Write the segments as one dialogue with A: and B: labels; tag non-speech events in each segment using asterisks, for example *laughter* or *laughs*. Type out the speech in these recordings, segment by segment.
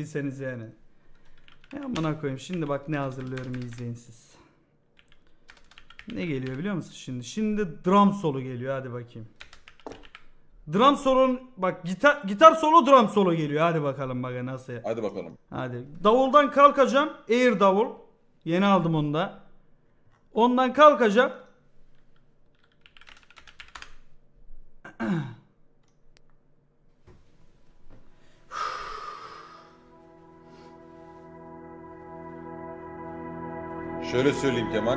A: değilseniz yani. Ya amına koyayım. Şimdi bak ne hazırlıyorum izleyin siz. Ne geliyor biliyor musun şimdi? Şimdi drum solo geliyor hadi bakayım. Drum solo bak gitar gitar solo drum solo geliyor hadi bakalım bak nasıl.
B: Hadi bakalım.
A: Hadi. Davuldan kalkacağım. Air davul. Yeni aldım onu da. Ondan kalkacağım.
B: Şöyle söyleyeyim Kemal.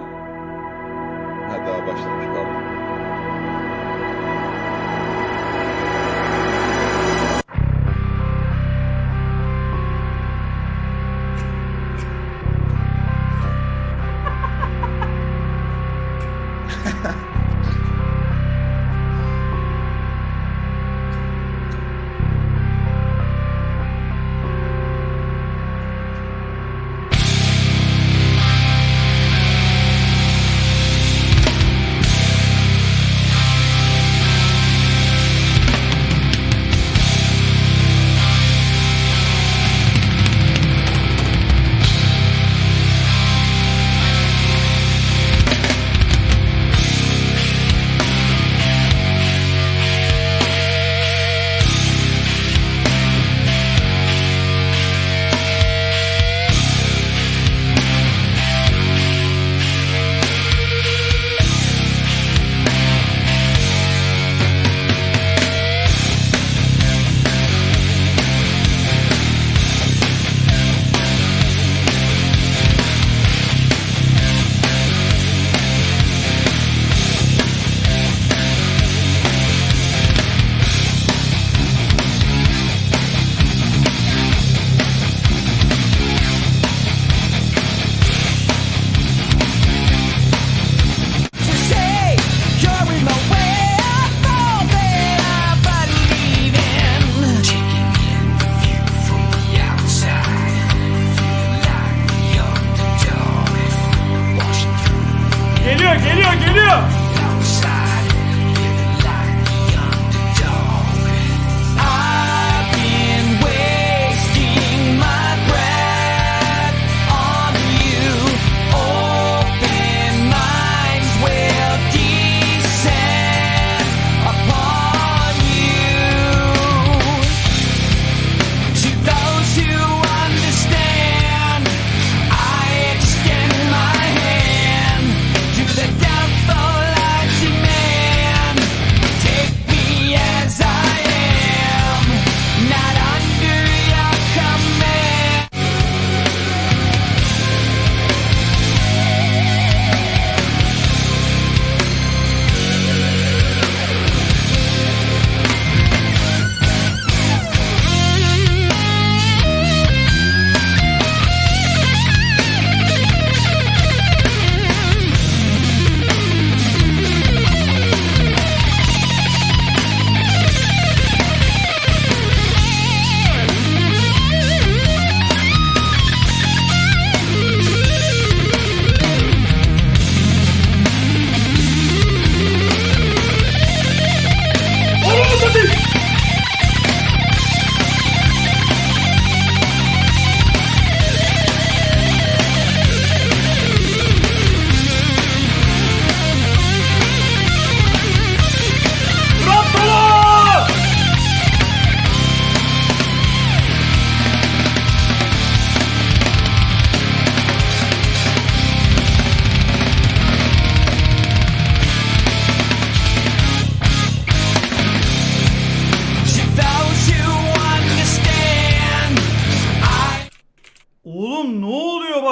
B: Ha daha başlamış pardon.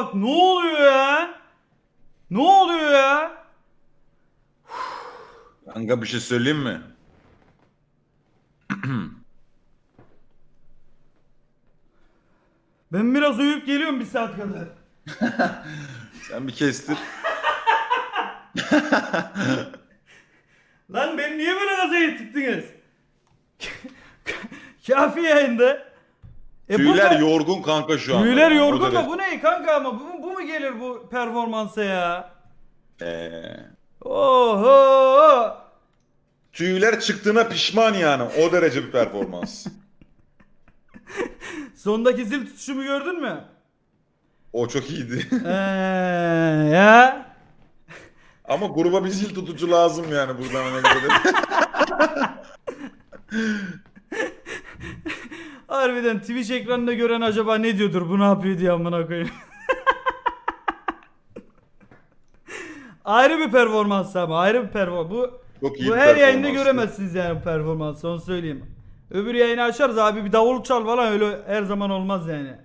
A: Bak ne oluyor ya? Ne oluyor ya?
B: Kanka bir şey söyleyeyim mi? *clears throat*
A: Ben biraz uyuyup geliyorum bir saat kadar. *laughs*
B: Sen bir kestir. *laughs*
A: Lan beni niye böyle gaza getirdiniz? *laughs* Kafi yayında. E
B: Tüyler
A: da-
B: yorgun kanka şu an.
A: Tüyler
B: O
A: yorgun da bu ne kanka ama bu, bu mu gelir bu performansa ya?
B: Ee,
A: Oho!
B: tüyler çıktığına pişman yani. O derece bir performans. *laughs*
A: Sondaki zil tutuşumu gördün mü?
C: O çok iyiydi.
A: Eee *laughs* ya.
C: Ama gruba bir zil tutucu lazım yani buradan ona göre. *laughs*
A: Harbiden Twitch ekranında gören acaba ne diyordur bu ne yapıyor diye amına koyayım. *laughs* ayrı bir performans ama ayrı bir performans. Bu,
C: Çok iyi
A: bu
C: bir
A: her yayında
C: performanstı.
A: göremezsiniz yani bu performansı onu söyleyeyim. Öbür yayını açarız abi bir davul çal falan öyle her zaman olmaz yani.